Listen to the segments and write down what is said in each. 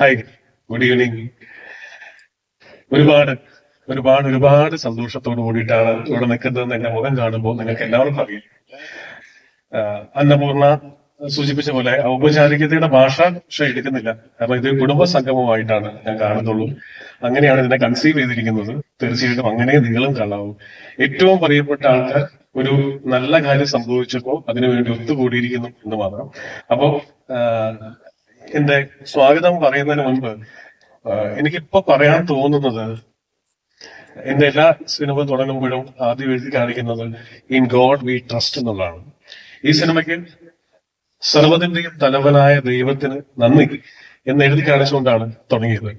Hi good evening ഒരുപാട് ഒരുപാട് ഒരുപാട് സന്തോഷത്തോട് കൂടിയിട്ടാണ് ഇവിടെ നിൽക്കുന്നതെന്ന് എന്റെ മുഖം കാണുമ്പോൾ നിങ്ങൾക്ക് എല്ലാവർക്കും അറിയാം. അന്നപൂർണ സൂചിപ്പിച്ച പോലെ ഔപചാരികതയുടെ ഭാഷ പക്ഷെ എടുക്കുന്നില്ല. കാരണം ഇത് കുടുംബ സംഗമമായിട്ടാണ് ഞാൻ കാണുന്നുള്ളൂ. അങ്ങനെയാണ് ഇതിനെ കൺസീവ് ചെയ്തിരിക്കുന്നത്. തീർച്ചയായിട്ടും അങ്ങനെ നിങ്ങളും കാണാവും. ഏറ്റവും പ്രിയപ്പെട്ട ആൾക്കാർ ഒരു നല്ല കാര്യം സംഭവിച്ചപ്പോൾ അതിനുവേണ്ടി ഒത്തുകൂടിയിരിക്കുന്നു എന്ന് മാത്രം. അപ്പോ ആഹ് എന്റെ സ്വാഗതം പറയുന്നതിന് മുമ്പ് എനിക്കിപ്പോ പറയാൻ തോന്നുന്നത് എന്റെ എല്ലാ സിനിമ തുടങ്ങുമ്പോഴും ആദ്യം എഴുതി കാണിക്കുന്നത് ഇൻ ഗോഡ് വി ട്രസ്റ്റ് എന്നുള്ളതാണ്. ഈ സിനിമയ്ക്ക് സർവതിന്റെയും തലവനായ ദൈവത്തിന് നന്ദി എന്ന് എഴുതി കാണിച്ചുകൊണ്ടാണ് തുടങ്ങിയത്.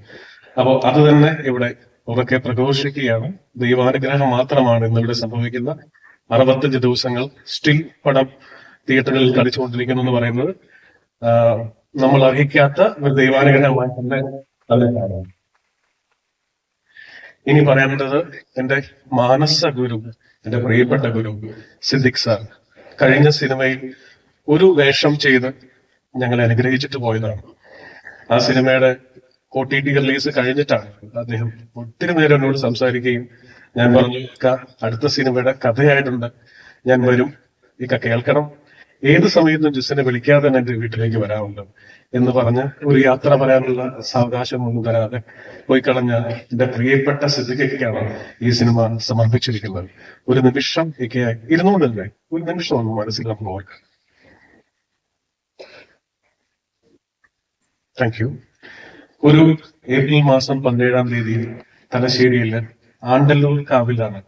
അപ്പോൾ അത് തന്നെ ഇവിടെ ഉറക്കെ പ്രഘോഷിക്കുകയാണ്. ദൈവാനുഗ്രഹം മാത്രമാണ് ഇന്നിവിടെ സംഭവിക്കുന്ന അറുപത്തഞ്ച് ദിവസങ്ങൾ സ്റ്റിൽ പടം തിയേറ്ററിൽ കളിച്ചുകൊണ്ടിരിക്കുന്നു എന്ന് പറയുന്നത്. നമ്മൾ അർഹിക്കാത്ത ഒരു ദൈവാനുഗ്രഹമായി തന്നെ അതിനെ കാണാം ഇനി പറയേണ്ടത് എന്റെ മാനസ ഗുരു എന്റെ പ്രിയപ്പെട്ട ഗുരു സിദ്ദിഖ് സാർ. കഴിഞ്ഞ സിനിമയിൽ ഒരു വേഷം ചെയ്ത് ഞങ്ങളെ അനുഗ്രഹിച്ചിട്ട് പോയതാണ്. ആ സിനിമയുടെ ഒ ടി ടി റിലീസ് കഴിഞ്ഞിട്ടാണ് അദ്ദേഹം ഒത്തിരി നേരം എന്നോട് സംസാരിക്കുകയും ഞാൻ പറഞ്ഞു അടുത്ത സിനിമയുടെ കഥയായിട്ടുണ്ട്. ഞാൻ വരും. ഇക്ക കേൾക്കണം. ഏത് സമയത്തും ജിസിനെ വിളിക്കാതെ തന്നെ എന്റെ വീട്ടിലേക്ക് വരാറുണ്ട് എന്ന് പറഞ്ഞ് ഒരു യാത്ര പറയാനുള്ള സാവകാശം ഒന്നും തരാതെ പോയി കളഞ്ഞ എന്റെ പ്രിയപ്പെട്ട സിദ്ധിക്കാണ് ഈ സിനിമ സമർപ്പിച്ചിരിക്കുന്നത്. ഒരു നിമിഷം ഒക്കെ ഇരുന്നുകൊണ്ടല്ലേ ഒരു നിമിഷം ഒന്ന് മനസ്സിൽ നമുക്ക് താങ്ക് യു ഒരു ഏപ്രിൽ മാസം പതിനേഴാം തീയതി തലശ്ശേരിയിലെ ആണ്ടല്ലൂർ കാവിലാണ്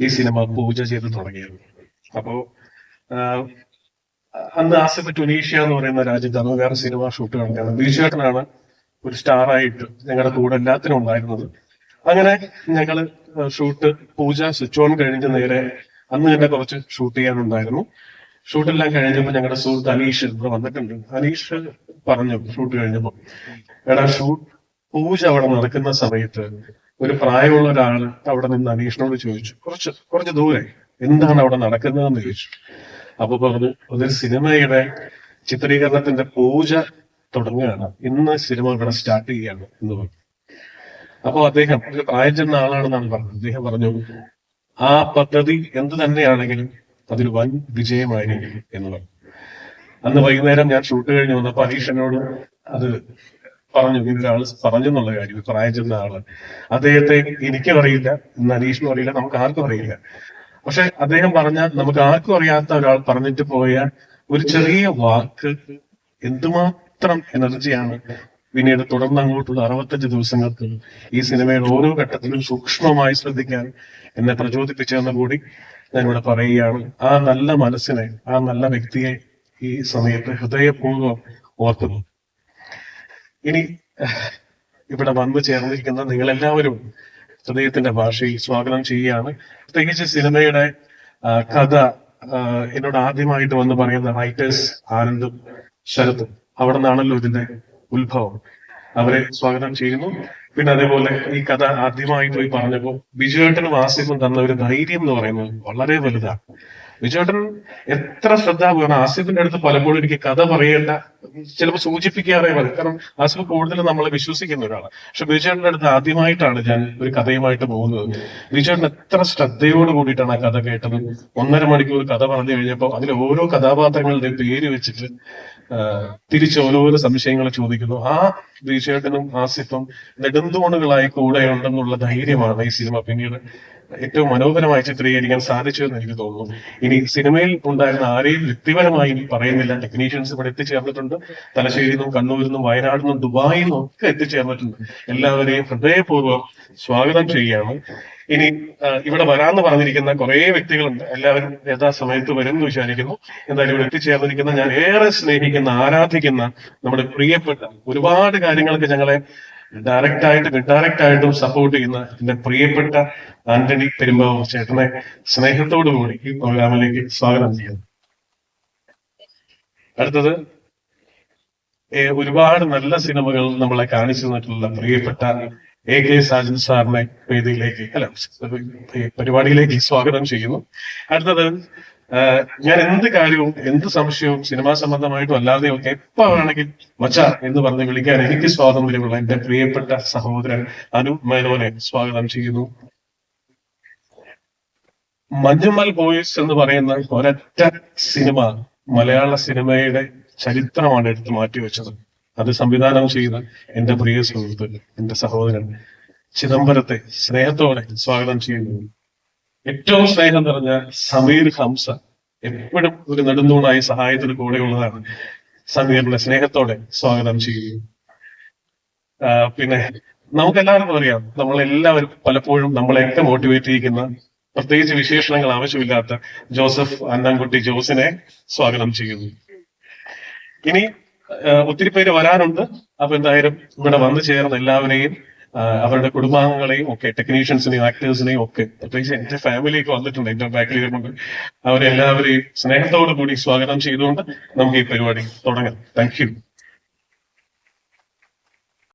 ഈ സിനിമ പൂജ ചെയ്ത് തുടങ്ങിയത്. അപ്പോ അന്ന് ആസിഫ് ടുനീഷ്യ എന്ന് പറയുന്ന രാജ്യത്ത് അന്ന് വേറെ സിനിമ ഷൂട്ട് കാണിക്കുന്നത് ബീച്ചേട്ടനാണ് ഒരു സ്റ്റാറായിട്ട് ഞങ്ങളുടെ കൂടെ എല്ലാത്തിനും ഉണ്ടായിരുന്നത്. അങ്ങനെ ഞങ്ങൾ ഷൂട്ട് പൂജ സ്വിച്ച് ഓൺ കഴിഞ്ഞ് നേരെ അന്ന് തന്നെ കുറച്ച് ഷൂട്ട് ചെയ്യാനുണ്ടായിരുന്നു. ഷൂട്ടെല്ലാം കഴിഞ്ഞപ്പോൾ ഞങ്ങളുടെ സുഹൃത്ത് അനീഷ് ഇവിടെ വന്നിട്ടുണ്ട്. അനീഷ് പറഞ്ഞു ഷൂട്ട് കഴിഞ്ഞപ്പോൾ എടാ ഷൂട്ട് പൂജ അവിടെ നടക്കുന്ന സമയത്ത് ഒരു പ്രായമുള്ള ഒരാൾ അവിടെ നിന്ന് അനീഷിനോട് ചോദിച്ചു കുറച്ച് കുറച്ച് ദൂരെ എന്താണ് അവിടെ നടക്കുന്നതെന്ന് ചോദിച്ചു. അപ്പൊ പറഞ്ഞു ഒരു സിനിമയുടെ ചിത്രീകരണത്തിന്റെ പൂജ തുടങ്ങുകയാണ്. ഇന്ന് സിനിമ ഇവിടെ സ്റ്റാർട്ട് ചെയ്യാണ് എന്ന് പറഞ്ഞു. അപ്പൊ അദ്ദേഹം ഒരു ചെന്ന ആളാണെന്നാണ് പറഞ്ഞത്. അദ്ദേഹം പറഞ്ഞു ആ പദ്ധതി എന്ത് തന്നെയാണെങ്കിലും അതൊരു വൻ വിജയമായിരിക്കും എന്ന് പറഞ്ഞു. അന്ന് വൈകുന്നേരം ഞാൻ ഷൂട്ട് കഴിഞ്ഞ് വന്നപ്പോൾ അരീഷനോട് അത് പറഞ്ഞു ഇതൊരാൾ ഒരാൾ പറഞ്ഞു എന്നുള്ള കാര്യം പ്രായം ചെന്ന ആൾ. അദ്ദേഹത്തെ എനിക്കും അറിയില്ല അനീഷിനും അറിയില്ല നമുക്ക് ആർക്കും അറിയില്ല. പക്ഷെ അദ്ദേഹം പറഞ്ഞ നമുക്ക് ആർക്കും അറിയാത്ത ഒരാൾ പറഞ്ഞിട്ട് പോയ ഒരു ചെറിയ വാക്ക് എന്തുമാത്രം എനർജിയാണ് പിന്നീട് തുടർന്ന് അങ്ങോട്ടുള്ള അറുപത്തഞ്ച് ദിവസങ്ങൾക്ക് ഈ സിനിമയുടെ ഓരോ ഘട്ടത്തിലും സൂക്ഷ്മമായി ശ്രദ്ധിക്കാൻ എന്നെ പ്രചോദിപ്പിച്ചതെന്ന് കൂടി ഞാൻ ഇവിടെ പറയുകയാണ്. ആ നല്ല മനസ്സിനെ ആ നല്ല വ്യക്തിയെ ഈ സമയത്ത് ഹൃദയപൂർവം ഓർക്കുന്നു. ഇനി ഇവിടെ വന്നു ചേർന്നിരിക്കുന്ന നിങ്ങളെല്ലാവരും ഹൃദയത്തിന്റെ ഭാഷയിൽ സ്വാഗതം ചെയ്യുകയാണ്. പ്രത്യേകിച്ച് സിനിമയുടെ കഥ എന്നോട് ആദ്യമായിട്ട് വന്ന് പറയുന്ന റൈറ്റേഴ്സ് ആനന്ദും ശരത്തും അവിടെ നിന്നാണല്ലോ ഇതിന്റെ ഉത്ഭവം. അവരെ സ്വാഗതം ചെയ്യുന്നു. പിന്നെ അതേപോലെ ഈ കഥ ആദ്യമായി പോയി പറഞ്ഞപ്പോൾ ബിജുവേട്ടനും ആസിഫും തന്ന ഒരു ധൈര്യം എന്ന് പറയുന്നത് വളരെ വലുതാണ്. ബിജുവേട്ടൻ എത്ര ശ്രദ്ധാപൂർവം ആസിഫിന്റെ അടുത്ത് പലപ്പോഴും എനിക്ക് കഥ പറയേണ്ട ചിലപ്പോൾ സൂചിപ്പിക്കാറേ മതി കാരണം ആസിഫ് കൂടുതൽ നമ്മളെ വിശ്വസിക്കുന്ന ഒരാളാണ്. പക്ഷെ വിജയേട്ടന്റെ അടുത്ത് ആദ്യമായിട്ടാണ് ഞാൻ ഒരു കഥയുമായിട്ട് പോകുന്നത്. വിജയേട്ടൻ എത്ര ശ്രദ്ധയോട് കൂടിയിട്ടാണ് ആ കഥ കേട്ടത്? ഒന്നര മണിക്കൂർ കഥ പറഞ്ഞു കഴിഞ്ഞപ്പോൾ അതിലെ ഓരോ കഥാപാത്രങ്ങളുടെ പേര് വെച്ചിട്ട് തിരിച്ച് ഓരോരോ സംശയങ്ങൾ ചോദിക്കുന്നു. ആ വിജയേട്ടനും ആസിഫും നെടുന്തൂണുകളായി കൂടെ ഉണ്ടെന്നുള്ള ധൈര്യമാണ് ഈ സിനിമ പിന്നീട് ഏറ്റവും മനോഹരമായി ചിത്രീകരിക്കാൻ സാധിച്ചു എന്ന് എനിക്ക് തോന്നുന്നു. ഇനി സിനിമയിൽ ഉണ്ടായിരുന്ന ആരെയും വ്യക്തിപരമായി പറയുന്നില്ല. ടെക്നീഷ്യൻസ് ഇവിടെ എത്തിച്ചേർന്നിട്ടുണ്ട്. തലശ്ശേരിയിൽ നിന്നും കണ്ണൂരിൽ നിന്നും വയനാട് നിന്നും ദുബായിൽ നിന്നും ഒക്കെ എത്തിച്ചേർന്നിട്ടുണ്ട്. എല്ലാവരെയും ഹൃദയപൂർവം സ്വാഗതം ചെയ്യുകയാണ്. ഇനി ഇവിടെ വരാമെന്ന് പറഞ്ഞിരിക്കുന്ന കുറെ വ്യക്തികളുണ്ട്. എല്ലാവരും യഥാസമയത്ത് വരും എന്ന് വിചാരിക്കുന്നു. എന്തായാലും ഇവിടെ എത്തിച്ചേർന്നിരിക്കുന്ന ഞാൻ ഏറെ സ്നേഹിക്കുന്ന ആരാധിക്കുന്ന നമ്മുടെ പ്രിയപ്പെട്ട ഒരുപാട് കാര്യങ്ങൾക്ക് ഞങ്ങളെ ഡയറക്റ്റ് ആയിട്ട് ഇൻഡയറക്റ്റ് ആയിട്ടും സപ്പോർട്ട് ചെയ്യുന്ന എന്റെ പ്രിയപ്പെട്ട ആന്റണി പെരുമ്പാവൂർ ചേട്ടനെ സ്നേഹത്തോടു കൂടി ഈ പ്രോഗ്രാമിലേക്ക് സ്വാഗതം ചെയ്യുന്നു. അടുത്തത് ഒരുപാട് നല്ല സിനിമകൾ നമ്മളെ കാണിച്ചു തന്നിട്ടുള്ള പ്രിയപ്പെട്ട എ കെ സാജൻ സാറിനെ വേദിയിലേക്ക് അല്ല പരിപാടിയിലേക്ക് സ്വാഗതം ചെയ്യുന്നു. അടുത്തത് ഞാൻ എന്ത് കാര്യവും എന്ത് സംശയവും സിനിമാ സംബന്ധമായിട്ടും അല്ലാതെയും ഒക്കെ എപ്പോ വേണമെങ്കിൽ മച്ച എന്ന് പറഞ്ഞ് വിളിക്കാൻ എനിക്ക് സ്വാതന്ത്ര്യമുള്ള എന്റെ പ്രിയപ്പെട്ട സഹോദരൻ അനു മേനോനെ സ്വാഗതം ചെയ്യുന്നു. മഞ്ഞുമൽ ബോയ്സ് എന്ന് പറയുന്ന ഒരൊറ്റ സിനിമ മലയാള സിനിമയുടെ ചരിത്രമാണ് എടുത്തു മാറ്റിവെച്ചത് അത് സംവിധാനം ചെയ്ത എന്റെ പ്രിയ സുഹൃത്ത് എന്റെ സഹോദരൻ ചിദംബരത്തെ സ്നേഹത്തോടെ സ്വാഗതം ചെയ്യുന്നു. ഏറ്റവും സ്നേഹം നിറഞ്ഞ സമീർ ഹംസ എപ്പോഴും ഒരു നെടുന്തൂണായി സഹായത്തിന് കൂടെയുള്ളതാണ് സമീറിനെ സ്നേഹത്തോടെ സ്വാഗതം ചെയ്യുന്നു. പിന്നെ നമുക്ക് എല്ലാവർക്കും അറിയാം നമ്മളെല്ലാവരും പലപ്പോഴും നമ്മളെയൊക്കെ മോട്ടിവേറ്റ് ചെയ്യിക്കുന്ന പ്രത്യേകിച്ച് വിശേഷണങ്ങൾ ആവശ്യമില്ലാത്ത ജോസഫ് അന്നംകുട്ടി ജോസിനെ സ്വാഗതം ചെയ്യുന്നു. ഇനി ഒത്തിരി പേര് വരാനുണ്ട്. അപ്പൊ എന്തായാലും ഇവിടെ വന്നു ചേർന്ന എല്ലാവരെയും അവരുടെ കുടുംബാംഗങ്ങളെയും ഒക്കെ ടെക്നീഷ്യൻസിനെയും ആക്ടേഴ്സിനെയും ഒക്കെ പ്രത്യേകിച്ച് എന്റെ ഫാമിലിയൊക്കെ വന്നിട്ടുണ്ട് എന്റെ ബാക്കിൽ കൊണ്ട് അവരെല്ലാവരെയും സ്നേഹത്തോടു കൂടി സ്വാഗതം ചെയ്തുകൊണ്ട് നമുക്ക് ഈ പരിപാടി തുടങ്ങാം. താങ്ക്